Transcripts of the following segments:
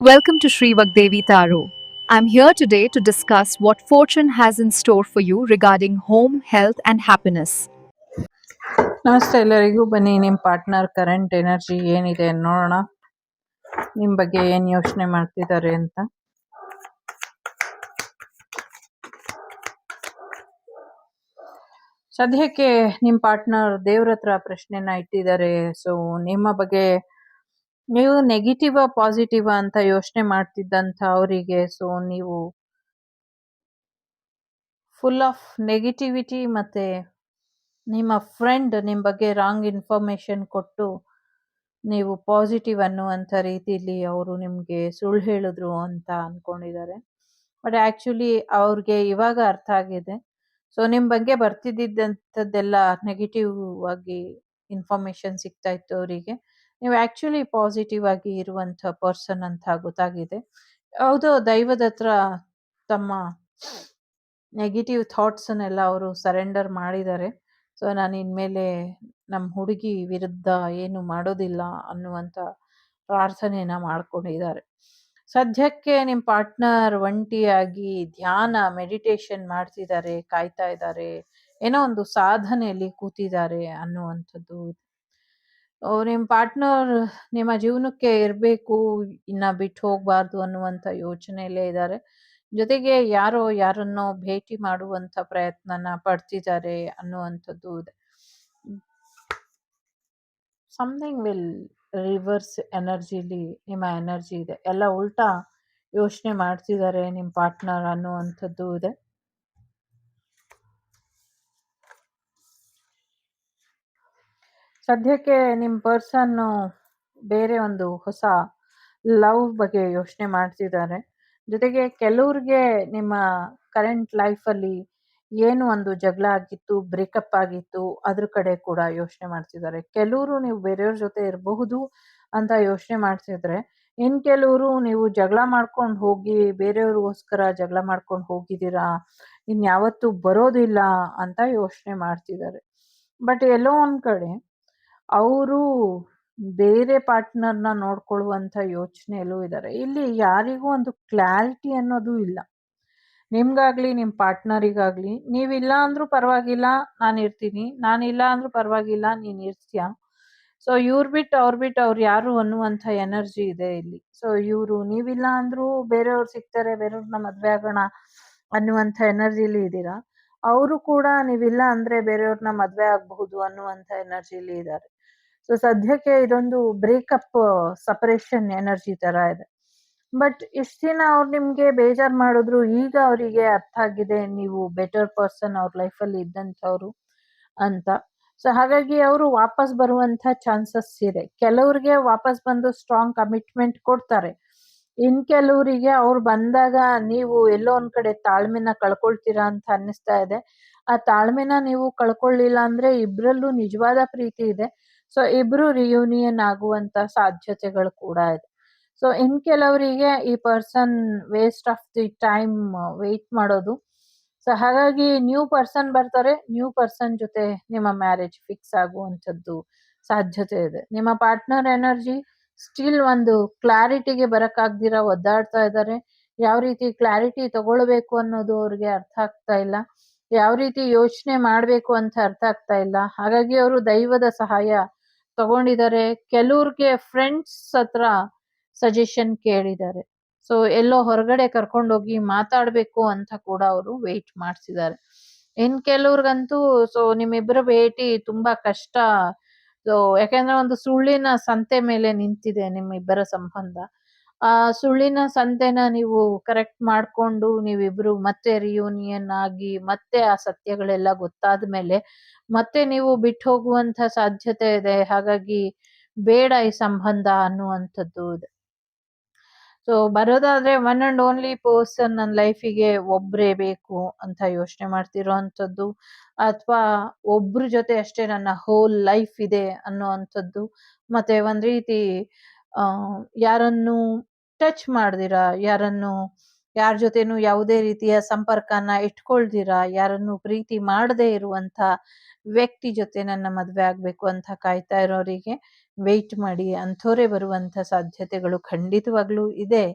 Welcome to Sri Vagdevi Taro. I'm here today to discuss what fortune has in store for you regarding home, health, and happiness. ನಮಸ್ತೆ ಎಲ್ಲರಿಗೂ ಬನ್ನಿ ನಿಮ್ಮ partner current energy ಏನಿದೆ ನೋಡೋಣ ನಿಮ್ಮ ಬಗ್ಗೆ ಏನು ಯೋಚನೆ ಮಾಡ್ತಿದ್ದಾರೆ ಅಂತ ಸದ್ಯಕ್ಕೆ ನಿಮ್ಮ ಪಾರ್ಟ್ನರ್ ದೇವ್ರ ಹತ್ರ ಪ್ರಶ್ನೆನ ಇಟ್ಟಿದ್ದಾರೆ ಸೊ ನಿಮ್ಮ ಬಗ್ಗೆ ನೀವು ನೆಗೆಟಿವ್ ಪಾಸಿಟಿವ್ ಅಂತ ಯೋಚನೆ ಮಾಡ್ತಿದ್ದಂಥ ಅವರಿಗೆ ಸೊ ನೀವು ಫುಲ್ ಆಫ್ ನೆಗೆಟಿವಿಟಿ ಮತ್ತೆ ನಿಮ್ಮ ಫ್ರೆಂಡ್ ನಿಮ್ಮ ಬಗ್ಗೆ ರಾಂಗ್ ಇನ್ಫಾರ್ಮೇಶನ್ ಕೊಟ್ಟು ನೀವು ಪಾಸಿಟಿವ್ ಅನ್ನುವಂಥ ರೀತಿಲಿ ಅವರು ನಿಮಗೆ ಸುಳ್ಳು ಹೇಳಿದ್ರು ಅಂತ ಅನ್ಕೊಂಡಿದ್ದಾರೆ. ಬಟ್ ಆ್ಯಕ್ಚುಲಿ ಅವ್ರಿಗೆ ಇವಾಗ ಅರ್ಥ ಆಗಿದೆ. ಸೊ ನಿಮ್ಮ ಬಗ್ಗೆ ಬರ್ತಿದ್ದಂಥದ್ದೆಲ್ಲ ನೆಗೆಟಿವ್ ಆಗಿ ಇನ್ಫಾರ್ಮೇಶನ್ ಸಿಗ್ತಾ ಇತ್ತು ಅವರಿಗೆ. ನೀವು ಆ್ಯಕ್ಚುಲಿ ಪಾಸಿಟಿವ್ ಆಗಿ ಇರುವಂಥ ಪರ್ಸನ್ ಅಂತ ಗೊತ್ತಾಗಿದೆ. ಯಾವುದೋ ದೈವದ ಹತ್ರ ತಮ್ಮ ನೆಗೆಟಿವ್ ಥಾಟ್ಸನ್ನೆಲ್ಲ ಅವರು ಸರೆಂಡರ್ ಮಾಡಿದ್ದಾರೆ. ಸೊ, ನಾನು ಇನ್ಮೇಲೆ ನಮ್ಮ ಹುಡುಗಿ ವಿರುದ್ಧ ಏನು ಮಾಡೋದಿಲ್ಲ ಅನ್ನುವಂಥ ಪ್ರಾರ್ಥನೆನ ಮಾಡ್ಕೊಂಡಿದ್ದಾರೆ. ಸದ್ಯಕ್ಕೆ ನಿಮ್ಮ ಪಾರ್ಟ್ನರ್ ಒಂಟಿಯಾಗಿ ಧ್ಯಾನ, ಮೆಡಿಟೇಷನ್ ಮಾಡ್ತಿದ್ದಾರೆ, ಕಾಯ್ತಾ ಇದ್ದಾರೆ. ಏನೋ ಒಂದು ಸಾಧನೆಯಲ್ಲಿ ಕೂತಿದ್ದಾರೆ ಅನ್ನುವಂಥದ್ದು ನಿಮ್ಮ ಪಾರ್ಟ್ನರ್ ನಿಮ್ಮ ಜೀವನಕ್ಕೆ ಇರಬೇಕು, ಇನ್ನ ಬಿಟ್ಟು ಹೋಗಬಾರ್ದು ಅನ್ನುವಂಥ ಯೋಚನೆಯಲ್ಲೇ ಇದ್ದಾರೆ ಜೊತೆಗೆ ಯಾರೋ ಯಾರನ್ನೋ ಭೇಟಿ ಮಾಡುವಂಥ ಪ್ರಯತ್ನನ ಪಡ್ತಿದ್ದಾರೆ ಅನ್ನುವಂಥದ್ದು ಇದೆ. ಸಮಥಿಂಗ್ ವಿಲ್ ರಿವರ್ಸ್ ಎನರ್ಜಿಲಿ ನಿಮ್ಮ ಎನರ್ಜಿ ಇದೆ. ಎಲ್ಲ ಉಲ್ಟಾ ಯೋಚನೆ ಮಾಡ್ತಿದ್ದಾರೆ ನಿಮ್ಮ ಪಾರ್ಟ್ನರ್ ಅನ್ನುವಂಥದ್ದು ಇದೆ. ಸದ್ಯಕ್ಕೆ ನಿಮ್ಮ ಪರ್ಸನ್ನು ಬೇರೆ ಒಂದು ಹೊಸ ಲವ್ ಬಗ್ಗೆ ಯೋಚನೆ ಮಾಡ್ತಿದ್ದಾರೆ. ಜೊತೆಗೆ ಕೆಲವ್ರಿಗೆ ನಿಮ್ಮ ಕರೆಂಟ್ ಲೈಫಲ್ಲಿ ಏನು ಒಂದು ಜಗಳ ಆಗಿತ್ತು ಬ್ರೇಕಪ್ ಆಗಿತ್ತು, ಅದ್ರ ಕಡೆ ಕೂಡ ಯೋಚನೆ ಮಾಡ್ತಿದ್ದಾರೆ. ಕೆಲವರು ನೀವು ಬೇರೆಯವ್ರ ಜೊತೆ ಇರಬಹುದು ಅಂತ ಯೋಚನೆ ಮಾಡ್ತಿದ್ರೆ, ಇನ್ ಕೆಲವರು ನೀವು ಜಗಳ ಮಾಡ್ಕೊಂಡು ಹೋಗಿ ಬೇರೆಯವ್ರಿಗೋಸ್ಕರ ಜಗಳ ಮಾಡ್ಕೊಂಡು ಹೋಗಿದ್ದೀರಾ ಇನ್ ಯಾವತ್ತೂ ಬರೋದಿಲ್ಲ ಅಂತ ಯೋಚನೆ ಮಾಡ್ತಿದ್ದಾರೆ. ಬಟ್ ಎಲ್ಲೋ ಒಂದ್ ಕಡೆ ಅವರು ಬೇರೆ ಪಾರ್ಟ್ನರ್ನ ನೋಡ್ಕೊಳ್ಳುವಂಥ ಯೋಚನೆಯಲ್ಲೂ ಇದ್ದಾರೆ ಇಲ್ಲಿ ಯಾರಿಗೂ ಒಂದು ಕ್ಲಾರಿಟಿ ಅನ್ನೋದು ಇಲ್ಲ. ನಿಮ್ಗಾಗ್ಲಿ ನಿಮ್ಮ ಪಾರ್ಟ್ನರಿಗಾಗ್ಲಿ ನೀವಿಲ್ಲ ಅಂದ್ರೂ ಪರವಾಗಿಲ್ಲ, ನಾನು ಇರ್ತೀನಿ. ನಾನಿಲ್ಲ ಅಂದ್ರೂ ಪರವಾಗಿಲ್ಲ, ನೀನು ಇರ್ತೀಯ ಸೊ ಇವ್ರು ಬಿಟ್ಟು ಅವ್ರು ಬಿಟ್ಟು ಅವ್ರು ಯಾರು ಅನ್ನುವಂಥ ಎನರ್ಜಿ ಇದೆ ಇಲ್ಲಿ. ಸೊ ಇವರು ನೀವಿಲ್ಲ ಅಂದ್ರೂ ಬೇರೆಯವ್ರು ಸಿಗ್ತಾರೆ ಬೇರೆಯವ್ರನ್ನ ಮದ್ವೆ ಆಗೋಣ ಅನ್ನುವಂಥ ಎನರ್ಜಿಲಿ ಇದ್ದೀರಾ? ಅವರು ಕೂಡ ನೀವಿಲ್ಲ ಅಂದ್ರೆ ಬೇರೆಯವ್ರನ್ನ ಮದ್ವೆ ಆಗಬಹುದು ಅನ್ನುವಂಥ ಎನರ್ಜಿಲಿ ಇದ್ದಾರೆ. ಸೊ ಸದ್ಯಕ್ಕೆ ಇದೊಂದು ಬ್ರೇಕಪ್ ಸಪರೇಷನ್ ಎನರ್ಜಿ ತರ ಇದೆ. ಬಟ್ ಇಷ್ಟ ದಿನ ಅವ್ರು ನಿಮ್ಗೆ ಬೇಜಾರ್ ಮಾಡಿದ್ರು, ಈಗ ಅವರಿಗೆ ಅರ್ಥ ಆಗಿದೆ, ನೀವು ಬೆಟರ್ ಪರ್ಸನ್ ಅವ್ರ ಲೈಫಲ್ಲಿ ಇದ್ದಂಥವ್ರು ಅಂತ. ಸೊ ಹಾಗಾಗಿ ಅವರು ವಾಪಸ್ ಬರುವಂತ ಚಾನ್ಸಸ್ ಇದೆ. ಕೆಲವ್ರಿಗೆ ವಾಪಸ್ ಬಂದು ಸ್ಟ್ರಾಂಗ್ ಕಮಿಟ್ಮೆಂಟ್ ಕೊಡ್ತಾರೆ. ಇನ್ ಕೆಲವರಿಗೆ ಅವ್ರು ಬಂದಾಗ ನೀವು ಎಲ್ಲೋ ಒಂದ್ ಕಡೆ ತಾಳ್ಮೆನ ಕಳ್ಕೊಳ್ತೀರಾ ಅಂತ ಅನ್ನಿಸ್ತಾ ಇದೆ. ಆ ತಾಳ್ಮೆನ ನೀವು ಕಳ್ಕೊಳ್ಳಿಲ್ಲ ಅಂದ್ರೆ ಇಬ್ರಲ್ಲೂ ನಿಜವಾದ ಪ್ರೀತಿ ಇದೆ. ಸೊ ಇಬ್ರು ರಿಯೂನಿಯನ್ ಆಗುವಂತ ಸಾಧ್ಯತೆಗಳು ಕೂಡ ಇದೆ. ಸೊ ಇನ್ ಕೆಲವರಿಗೆ ಈ person waste of the time wait ಮಾಡೋದು. ಸೊ ಹಾಗಾಗಿ ನ್ಯೂ ಪರ್ಸನ್ ಬರ್ತಾರೆ ನ್ಯೂ ಪರ್ಸನ್ ಜೊತೆ ನಿಮ್ಮ ಮ್ಯಾರೇಜ್ ಫಿಕ್ಸ್ ಆಗುವಂಥದ್ದು ಸಾಧ್ಯತೆ ಇದೆ. ನಿಮ್ಮ ಪಾರ್ಟ್ನರ್ ಎನರ್ಜಿ ಸ್ಟಿಲ್ ಒಂದು ಕ್ಲಾರಿಟಿಗೆ ಬರಕ್ಕಾಗ್ದಿರ ಒದ್ದಾಡ್ತಾ ಇದ್ದಾರೆ. ಯಾವ ರೀತಿ ಕ್ಲಾರಿಟಿ ತಗೊಳ್ಬೇಕು ಅನ್ನೋದು ಅವ್ರಿಗೆ ಅರ್ಥ ಆಗ್ತಾ ಇಲ್ಲ. ಯಾವ ರೀತಿ ಯೋಚನೆ ಮಾಡಬೇಕು ಅಂತ ಅರ್ಥ ಆಗ್ತಾ ಇಲ್ಲ. ಹಾಗಾಗಿ ಅವರು ದೈವದ ಸಹಾಯ ತಗೊಂಡಿದ್ದಾರೆ. ಕೆಲವ್ರಿಗೆ ಫ್ರೆಂಡ್ಸ್ ಹತ್ರ ಸಜೆಷನ್ ಕೇಳಿದ್ದಾರೆ. ಸೊ ಎಲ್ಲೋ ಹೊರಗಡೆ ಕರ್ಕೊಂಡೋಗಿ ಮಾತಾಡಬೇಕು ಅಂತ ಕೂಡ ಅವರು ವೇಟ್ ಮಾಡಿಸಿದ್ದಾರೆ. ಇನ್ ಕೆಲವ್ರಿಗಂತೂ ಸೊ ನಿಮ್ಮಿಬ್ಬರ ಭೇಟಿ ತುಂಬಾ ಕಷ್ಟ. ಸೊ ಯಾಕಂದ್ರೆ ಒಂದು ಸುಳ್ಳಿನ ಸಂತೆ ಮೇಲೆ ನಿಂತಿದೆ ನಿಮ್ಮಿಬ್ಬರ ಸಂಬಂಧ. ಆ ಸುಳ್ಳಿನ ಸಂತೆನ ನೀವು ಕರೆಕ್ಟ್ ಮಾಡ್ಕೊಂಡು ನೀವಿಬ್ರು ಮತ್ತೆ ರಿಯೂನಿಯನ್ ಆಗಿ, ಮತ್ತೆ ಆ ಸತ್ಯಗಳೆಲ್ಲ ಗೊತ್ತಾದ ಮೇಲೆ ಮತ್ತೆ ನೀವು ಬಿಟ್ಟು ಹೋಗುವಂತ ಸಾಧ್ಯತೆ ಇದೆ. ಹಾಗಾಗಿ ಬೇಡ ಈ ಸಂಬಂಧ ಅನ್ನುವಂಥದ್ದು ಇದೆ. ಸೊ ಬರೋದಾದ್ರೆ ಒನ್ ಅಂಡ್ ಓನ್ಲಿ ಪರ್ಸನ್ ನನ್ನ ಲೈಫಿಗೆ ಒಬ್ರೇ ಬೇಕು ಅಂತ ಯೋಚನೆ ಮಾಡ್ತಿರೋ ಅಂಥದ್ದು ಅಥವಾ ಒಬ್ರ ಜೊತೆ ಅಷ್ಟೇ ನನ್ನ ಹೋಲ್ ಲೈಫ್ ಇದೆ ಅನ್ನೋ ಅಂಥದ್ದು ಮತ್ತೆ ಒಂದ್ ರೀತಿ ಯಾರನ್ನು ಟಚ್ ಮಾಡ್ದಿರಾ? ಯಾರನ್ನು, ಯಾರ ಜೊತೆನೂ ಯಾವುದೇ ರೀತಿಯ ಸಂಪರ್ಕನ ಇಟ್ಕೊಳ್ದಿರಾ? ಯಾರನ್ನು ಪ್ರೀತಿ ಮಾಡದೇ ಇರುವಂತ ವ್ಯಕ್ತಿ ಜೊತೆ ನನ್ನ ಮದ್ವೆ ಆಗ್ಬೇಕು ಅಂತ ಕಾಯ್ತಾ ಇರೋರಿಗೆ ವೆಯ್ಟ್ ಮಾಡಿ ಅಂಥವರೇ ಬರುವಂತ ಸಾಧ್ಯತೆಗಳು ಖಂಡಿತವಾಗ್ಲೂ ಇದೆ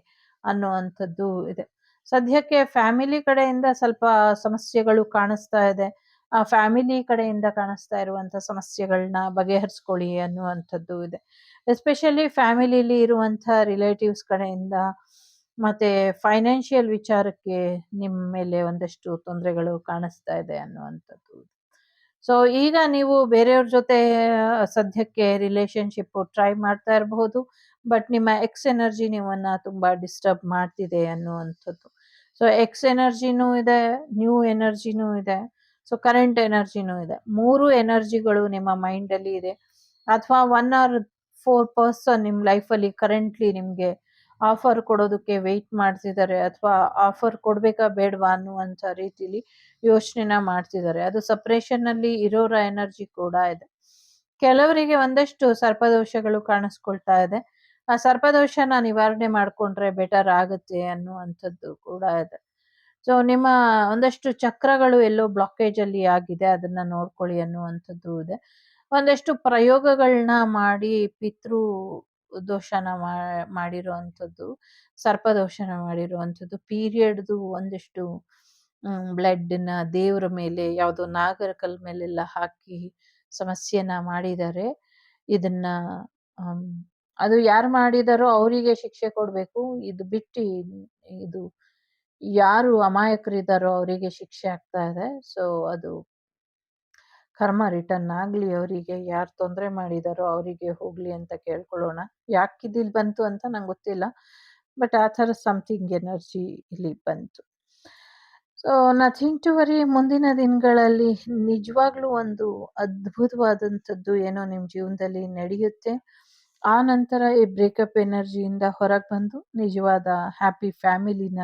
ಅನ್ನುವಂಥದ್ದು ಇದೆ. ಸದ್ಯಕ್ಕೆ ಫ್ಯಾಮಿಲಿ ಕಡೆಯಿಂದ ಸ್ವಲ್ಪ ಸಮಸ್ಯೆಗಳು ಕಾಣಿಸ್ತಾ ಇದೆ. ಫ್ಯಾಮಿಲಿ ಕಡೆಯಿಂದ ಕಾಣಿಸ್ತಾ ಇರುವಂತ ಸಮಸ್ಯೆಗಳನ್ನ ಬಗೆಹರಿಸ್ಕೊಳ್ಳಿ ಅನ್ನುವಂಥದ್ದು ಇದೆ. ಎಸ್ಪೆಷಲಿ ಫ್ಯಾಮಿಲಿಲಿ ಇರುವಂತ ರಿಲೇಟಿವ್ಸ್ ಕಡೆಯಿಂದ ಮತ್ತೆ ಫೈನಾನ್ಷಿಯಲ್ ವಿಚಾರಕ್ಕೆ ನಿಮ್ಮ ಮೇಲೆ ಒಂದಷ್ಟು ತೊಂದರೆಗಳು ಕಾಣಿಸ್ತಾ ಇದೆ ಅನ್ನುವಂಥದ್ದು ಸೊ ಈಗ ನೀವು ಬೇರೆಯವ್ರ ಜೊತೆ ಆ, ಸದ್ಯಕ್ಕೆ ರಿಲೇಶನ್ಶಿಪ್ ಟ್ರೈ ಮಾಡ್ತಾ ಇರಬಹುದು ಬಟ್ ನಿಮ್ಮ ಎಕ್ಸ್ ಎನರ್ಜಿ ನಿಮ್ಮನ್ನ ತುಂಬಾ ಡಿಸ್ಟರ್ಬ್ ಮಾಡ್ತಿದೆ ಅನ್ನುವಂಥದ್ದು. ಸೊ ಎಕ್ಸ್ ಎನರ್ಜಿನೂ ಇದೆ ನ್ಯೂ ಎನರ್ಜಿನೂ ಇದೆ. ಸೊ ಕರೆಂಟ್ ಎನರ್ಜಿನೂ ಇದೆ. ಮೂರು ಎನರ್ಜಿಗಳು ನಿಮ್ಮ ಮೈಂಡ್ ಅಲ್ಲಿ ಇದೆ. ಅಥವಾ ಒನ್ ಆರ್ ಫೋರ್ ಪರ್ಸನ್ ನಿಮ್ಮ ಲೈಫಲ್ಲಿ ಕರೆಂಟ್ಲಿ ನಿಮಗೆ ಆಫರ್ ಕೊಡೋದಕ್ಕೆ ವೆಯ್ಟ್ ಮಾಡ್ತಿದ್ದಾರೆ ಅಥವಾ ಆಫರ್ ಕೊಡಬೇಕಾ ಬೇಡವಾ ಅನ್ನುವಂಥ ರೀತಿಲಿ ಯೋಚನೆನ ಮಾಡ್ತಿದ್ದಾರೆ. ಅದು ಸಪ್ರೇಷನ್ ಅಲ್ಲಿ ಇರೋರ ಎನರ್ಜಿ ಕೂಡ ಇದೆ. ಕೆಲವರಿಗೆ ಒಂದಷ್ಟು ಸರ್ಪದೋಷಗಳು ಕಾಣಿಸ್ಕೊಳ್ತಾ ಇದೆ. ಆ ಸರ್ಪದೋಷನ ನಿವಾರಣೆ ಮಾಡ್ಕೊಂಡ್ರೆ ಬೆಟರ್ ಆಗುತ್ತೆ ಅನ್ನುವಂಥದ್ದು ಕೂಡ ಇದೆ. ಸೊ ನಿಮ್ಮ ಒಂದಷ್ಟು ಚಕ್ರಗಳು ಎಲ್ಲೋ ಬ್ಲಾಕೇಜ್ ಅಲ್ಲಿ ಆಗಿದೆ, ಅದನ್ನ ನೋಡ್ಕೊಳ್ಳಿ ಅನ್ನುವಂಥದ್ದು ಇದೆ. ಒಂದಷ್ಟು ಪ್ರಯೋಗಗಳನ್ನ ಮಾಡಿ ಪಿತೃ ದೋಷನ ಮಾಡಿರುವಂಥದ್ದು, ಸರ್ಪದೋಷನ ಮಾಡಿರುವಂಥದ್ದು, ಪೀರಿಯಡ್ದು ಒಂದಿಷ್ಟು ಬ್ಲಡ್ನ ದೇವರ ಮೇಲೆ, ಯಾವುದೋ ನಾಗರಿಕಲ್ ಮೇಲೆಲ್ಲ ಹಾಕಿ ಸಮಸ್ಯೆನ ಮಾಡಿದ್ದಾರೆ ಇದನ್ನ ಅದು ಯಾರು ಮಾಡಿದಾರೋ ಅವರಿಗೆ ಶಿಕ್ಷೆ ಕೊಡಬೇಕು. ಇದು ಬಿಟ್ಟು ಇದು ಯಾರು ಅಮಾಯಕರಿದ್ದಾರೋ ಅವರಿಗೆ ಶಿಕ್ಷೆ ಆಗ್ತಾ ಇದೆ. ಸೊ, ಅದು ಕರ್ಮ ರಿಟರ್ನ್ ಆಗಲಿ ಅವರಿಗೆ, ಯಾರು ತೊಂದರೆ ಮಾಡಿದಾರೋ ಅವರಿಗೆ ಹೋಗ್ಲಿ ಅಂತ ಕೇಳ್ಕೊಳ್ಳೋಣ. ಯಾಕೆ ಇದಿಲ್ಲಿ ಬಂತು ಅಂತ ನಂಗೆ ಗೊತ್ತಿಲ್ಲ. ಬಟ್ ಆ ಥರ ಸಮಥಿಂಗ್ ಎನರ್ಜಿ ಇಲ್ಲಿ ಬಂತು. ಸೊ ನಥಿಂಗ್ ಟು ವರಿ ಮುಂದಿನ ದಿನಗಳಲ್ಲಿ ನಿಜವಾಗ್ಲೂ ಒಂದು ಅದ್ಭುತವಾದಂಥದ್ದು ಏನೋ ನಿಮ್ಮ ಜೀವನದಲ್ಲಿ ನಡೆಯುತ್ತೆ. ಆ ನಂತರ ಈ ಬ್ರೇಕಪ್ ಎನರ್ಜಿಯಿಂದ ಹೊರಗೆ ಬಂದು ನಿಜವಾದ ಹ್ಯಾಪಿ ಫ್ಯಾಮಿಲಿನ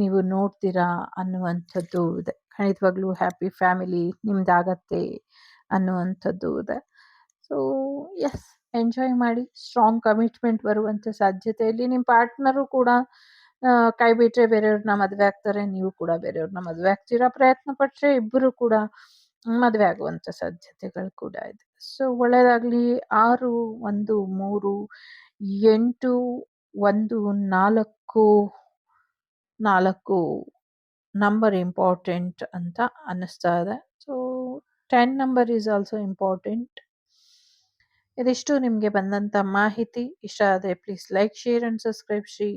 ನೀವು ನೋಡ್ತೀರಾ ಅನ್ನುವಂಥದ್ದು ಇದೆ. ಖಂಡಿತವಾಗ್ಲೂ ಹ್ಯಾಪಿ ಫ್ಯಾಮಿಲಿ ನಿಮ್ದಾಗತ್ತೆ ಅನ್ನುವಂಥದ್ದು ಇದೆ. ಸೊ ಎಸ್ ಎಂಜಾಯ್ ಮಾಡಿ ಸ್ಟ್ರಾಂಗ್ ಕಮಿಟ್ಮೆಂಟ್ ಬರುವಂಥ ಸಾಧ್ಯತೆಯಲ್ಲಿ ನಿಮ್ಮ ಪಾರ್ಟ್ನರು ಕೂಡ ಕೈ ಬಿಟ್ಟರೆ ಬೇರೆಯವ್ರನ್ನ ಮದುವೆ ಆಗ್ತಾರೆ, ನೀವು ಕೂಡ ಬೇರೆಯವ್ರನ್ನ ಮದುವೆ ಆಗ್ತೀರಾ ಪ್ರಯತ್ನ ಪಟ್ಟರೆ ಇಬ್ಬರು ಕೂಡ ಮದುವೆ ಆಗುವಂಥ ಸಾಧ್ಯತೆಗಳು ಕೂಡ ಇದೆ. ಸೊ ಒಳ್ಳೆಯದಾಗಲಿ ಆರು, ಒಂದು, ಮೂರು, ಎಂಟು, ಒಂದು, ನಾಲ್ಕು ನಾಲ್ಕು ನಂಬರ್ ಇಂಪಾರ್ಟೆಂಟ್ ಅಂತ ಅನ್ನಿಸ್ತಾ ಇದೆ. So ten number is also important ಇದಿಷ್ಟು ನಿಮಗೆ ಬಂದಂಥ ಮಾಹಿತಿ. ಇಷ್ಟ ಆದರೆ please like share and subscribe Shri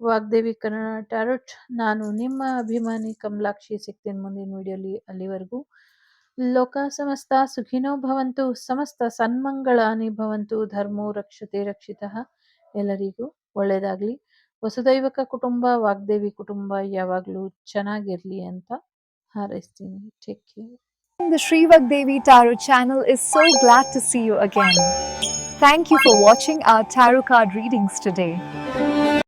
Vagdevi Kannada tarot ನಾನು ನಿಮ್ಮ ಅಭಿಮಾನಿ ಕಮಲಾಕ್ಷಿ ಸಿಗ್ತೀನಿ ಮುಂದಿನ ವಿಡಿಯೋಲಿ ಅಲ್ಲಿವರೆಗೂ. ಲೋಕ ಸಮಸ್ತ ಸುಖಿನೋ ಭವಂತು, ಸಮಸ್ತ ಸನ್ಮಂಗಳಾನಿ ಭವಂತು, ಧರ್ಮೋ ರಕ್ಷತೆ ರಕ್ಷಿತಃ ಎಲ್ಲರಿಗೂ ಒಳ್ಳೆಯದಾಗಲಿ. ವಸುದೈವಕ ಕುಟುಂಬ ವಾಗ್ದೇವಿ ಕುಟುಂಬ ಯಾವಾಗಲೂ ಚೆನ್ನಾಗಿರಲಿ ಅಂತ ಹಾರೈಸ್ತೀನಿ take care The Shrivak Devi Tarot channel is so glad to see you again. Thank you for watching our tarot card readings today.